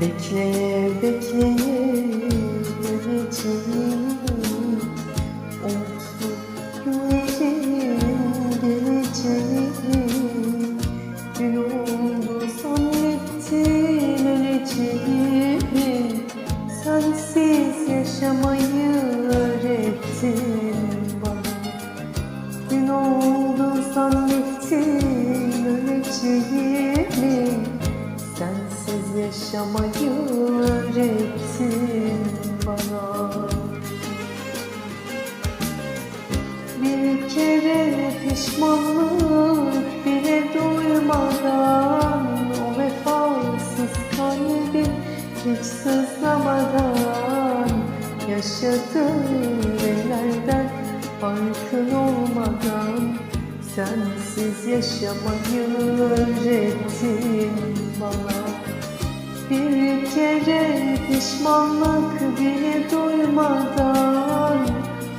Bekleye bekleye geleceğim Umutlu geleceği Gün oldu zannettim öleceğim Sensiz yaşamayı öğrettin bana. Gün oldu zannettim öleceğimi Sensiz yaşamayı öğrettin bana. Bir kere pişmanlık bile duymadan O vefasız kalbim hiç sızlamadan Yaşadım nelerden farkın olmadan. Sensiz yaşamayı öğrettin bana Bir kere pişmanlık bile duymadan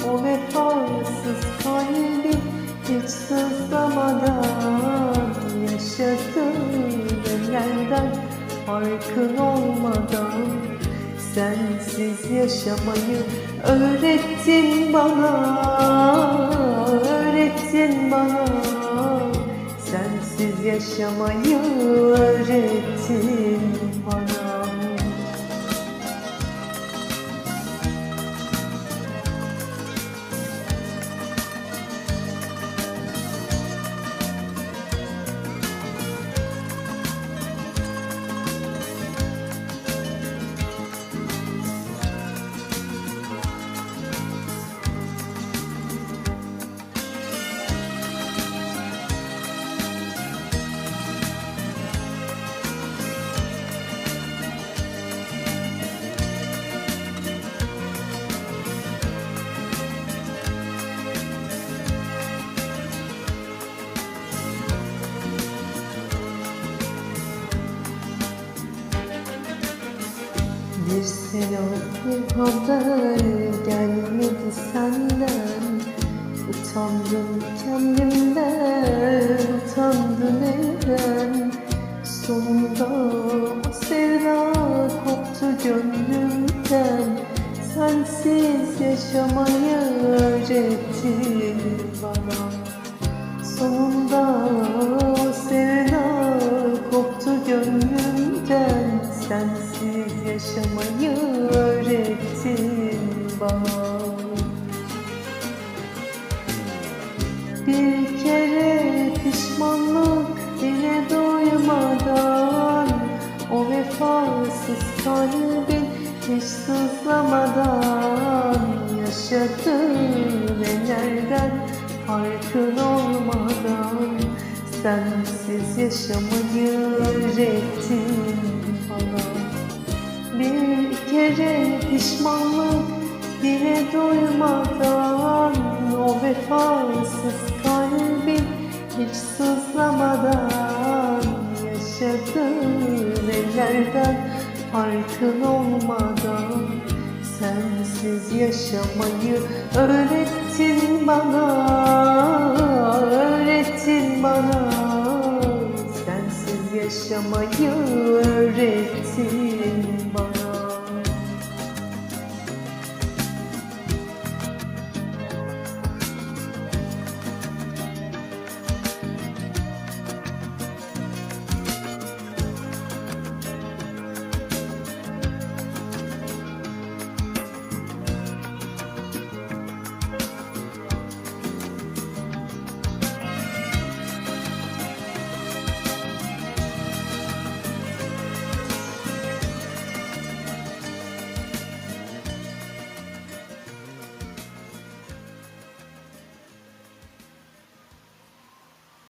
O vefasız kalbim hiç sızlamadan Yaşadım nelerden farkın olmadan. Sensiz yaşamayı öğrettin bana Öğrettin bana yaşamayı öğrettin bana Bir selam haber gelmedi senden Utandım kendimden, utandım neden Sonunda sevda koptu gönlümden Sensiz yaşamayı öğrettin bana Sonunda vefasız kalbin hiç sızlamadan Yaşadım nelerden farkın olmadan Sensiz yaşamayı öğrettin bana. Bir kere pişmanlık bile duymadan O vefasız kalbim hiç sızlamadan nelerden farkın olmadan Sensiz yaşamayı öğrettin bana Öğrettin bana. Sensiz yaşamayı öğrettin bana